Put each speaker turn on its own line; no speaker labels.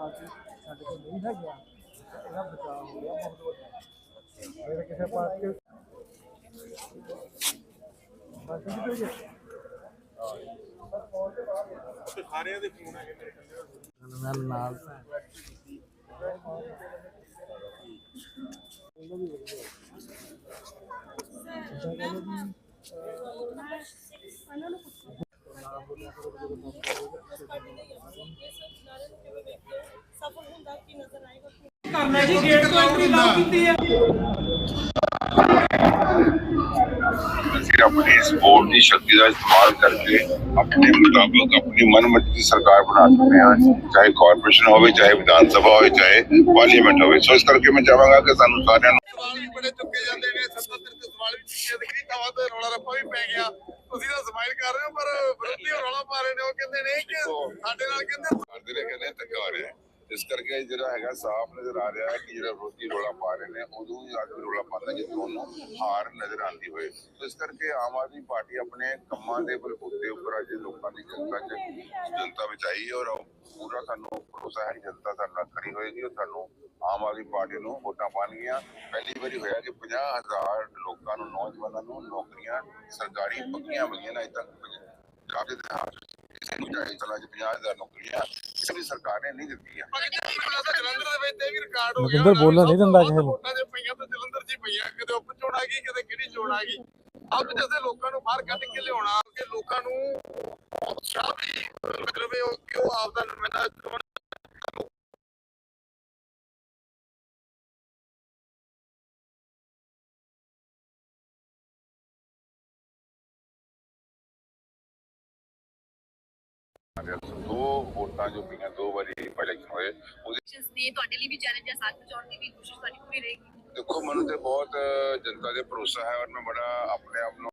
Party ਸਾਡੇ ਕੋਲ ਨਹੀਂ ਹੈਗੀਆਂ ਤਾਂ ਇਹਦਾ ਬਚਾਅ ਹੋ ਗਿਆ ਬਹੁਤ ਵੱਡਾ ਫਿਰ ਕਿਸੇ ਪਾਰਟੀ ਪਾਰਟੀ ਕਿਤੇ ਗਏ
ਸਾਰਿਆਂ ਦੇ ਫੋਨ ਆ ਕੇ ਮੇਰੇ ਕੰਨੇ
ਮੈਂ ਨਾਲ
ਸਫਲ ਹੁੰਦਾ ਕੀ ਨਜ਼ਰ ਆਏਗਾ
ਕਰਨਾ ਜੀ ਗੇਟ ਤੋਂ ਐਂਟਰੀ ਨਾ ਕੀਤੀ ਹੈ
ਅਸੀਂ ਆਪਣੀ ਇਸ ਵੋਟ ਦੀ ਸ਼ਕਤੀ ਦਾ ਇਸਤੇਮਾਲ ਕਰਕੇ ਆਪਣੇ ਮੁਤਾਬਕ ਆਪਣੀ ਮਨਮਰਜ਼ੀ ਦੀ ਸਰਕਾਰ ਬਣਾ ਸਕਦੇ ਹਾਂ। ਚਾਹੇ ਕਾਰਪੋਰੇਸ਼ਨ ਹੋਵੇ, ਚਾਹੇ ਵਿਧਾਨ ਸਭਾ ਹੋਵੇ, ਚਾਹੇ ਪਾਰਲੀਮੈਂਟ ਹੋਵੇ। ਸੋ ਇਸ ਕਰਕੇ ਮੈਂ ਚਾਹਾਂਗਾ ਕਿ ਸਾਨੂੰ ਸਾਰਿਆਂ ਨੂੰ
ਸਵਾਲ ਵੀ ਬੜੇ ਚੁੱਕੇ ਜਾਂਦੇ ਨੇ। ਸੱਤਾ ਤੇ ਸਵਾਲ ਵੀ ਚੁੱਕੇ ਜਾਂਦੇ ਕਿ ਤਵਾ ਤੇ ਰੌਲਾ ਰੱਪਾ ਵੀ ਪੈ ਗਿਆ ਤੁਸੀਂ ਤਾਂ ਸਮਾਈਲ ਕਰ ਰਹੇ ਹੋ ਪਰ ਵਿਰੋਧੀ ਉਹ ਰੌਲਾ ਪਾ ਰਹੇ ਨੇ ਉਹ ਕਹਿੰਦੇ ਨੇ ਕਿ ਸਾਡੇ ਨਾਲ ਕਹਿੰਦੇ
ਕਰਦੇ ਰਹੇ ਕਹਿੰਦੇ ਧੱਕਾ ਹੋ। ਰਿਹਾ ਇਸ ਕਰਕੇ ਜਿਹੜਾ ਹੈਗਾ, ਸਾਫ਼ ਨਜ਼ਰ ਆ ਰਿਹਾ ਹੈ ਕਿ ਜਿਹੜਾ ਵਿਰੋਧੀ ਰੋਲਾ ਪਾ ਰਹੇ ਨੇ, ਉਦੋਂ ਹੀ ਆਦਮੀ ਰੋਲਾ ਪਾਉਂਦਾ ਜਦੋਂ ਉਹਨੂੰ ਹਾਰ ਨਜ਼ਰ ਆਉਂਦੀ ਹੋਏ ਇਸ ਕਰਕੇ ਆਮ ਆਦਮੀ ਪਾਰਟੀ ਆਪਣੇ ਕੰਮਾਂ ਦੇ ਬਲਬੂਤੇ ਉੱਪਰ ਅੱਜ ਲੋਕਾਂ ਦੀ ਜਨਤਾ ਚ ਜਨਤਾ ਵਿੱਚ ਆਈ ਹੈ ਔਰ ਪੂਰਾ ਸਾਨੂੰ ਭਰੋਸਾ ਹੈ ਜਨਤਾ ਸਾਡੇ ਨਾਲ ਖੜੀ ਹੋਏਗੀ ਔਰ ਸਾਨੂੰ ਆਮ ਆਦਮੀ ਪਾਰਟੀ ਨੂੰ ਵੋਟਾਂ ਪਾਣਗੀਆਂ। ਪਹਿਲੀ ਵਾਰੀ ਹੋਇਆ ਕਿ 50000 ਲੋਕਾਂ ਨੂੰ, ਨੌਜਵਾਨਾਂ ਨੂੰ ਨੌਕਰੀਆਂ ਸਰਕਾਰੀ ਪੱਕੀਆਂ ਮਿਲੀਆਂ ਅਜੇ ਤੱਕ। ਕਾਫੀ ਦੇ ਕਿਸੇ ਨੂੰ ਚਾਹੇ ਚਲਾ ਜੀ 50000 ਨੌਕਰੀਆਂ ਕਿਸੇ ਵੀ ਸਰਕਾਰ ਨੇ ਨਹੀਂ ਦਿੱਤੀਆਂ
ਜਲੰਧਰ ਦੇ ਵਿੱਚ ਇਹ ਵੀ ਰਿਕਾਰਡ ਹੋ ਗਿਆ
ਲਖਿੰਦਰ ਬੋਲਣ ਨਹੀਂ ਦਿੰਦਾ ਕਿਸੇ ਨੂੰ।
ਵੋਟਾਂ ਦੇ ਪਈਆਂ ਤਾਂ ਜਲੰਧਰ 'ਚ ਪਈਆਂ ਕਿਤੇ ਉਪ ਚੋਣ ਆ ਗਈ, ਕਿਤੇ ਕਿਹੜੀ ਚੋਣ ਆ ਗਈ ਅੱਜ ਜੈਸੇ ਲੋਕਾਂ ਨੂੰ ਬਾਹਰ ਕੱਢ ਕੇ ਲਿਆਉਣਾ, ਕਿ ਲੋਕਾਂ ਨੂੰ ਉਤਸ਼ਾਹ ਵੀ ਮਤਲਬ ਉਹ ਕਿਉਂ ਆਪਦਾ ਨੁਮਾਇੰਦਾ ਚੁਣਨ
ਦੋ ਵੋਟਾਂ ਜੋ ਪਈਆਂ ਦੋ ਵਾਰੀ ਇਲੈਕਸ਼ਨ ਹੋਏ ਉਹਦੇ
ਕੋਸ਼ਿਸ਼ ਤੁਹਾਡੇ ਲਈ ਵੀ ਚੈਲੰਜ ਹੈ ਸਾਥ ਬਚਾਉਣ ਦੀ ਵੀ ਕੋਸ਼ਿਸ਼ ਤੁਹਾਡੀ ਪੂਰੀ ਰਹੇਗੀ
ਦੇਖੋ, ਮੈਨੂੰ ਤੇ ਬਹੁਤ ਜਨਤਾ ਦੇ ਭਰੋਸਾ ਹੈ ਔਰ ਮੈਂ ਬੜਾ ਆਪਣੇ ਆਪ ਨੂੰ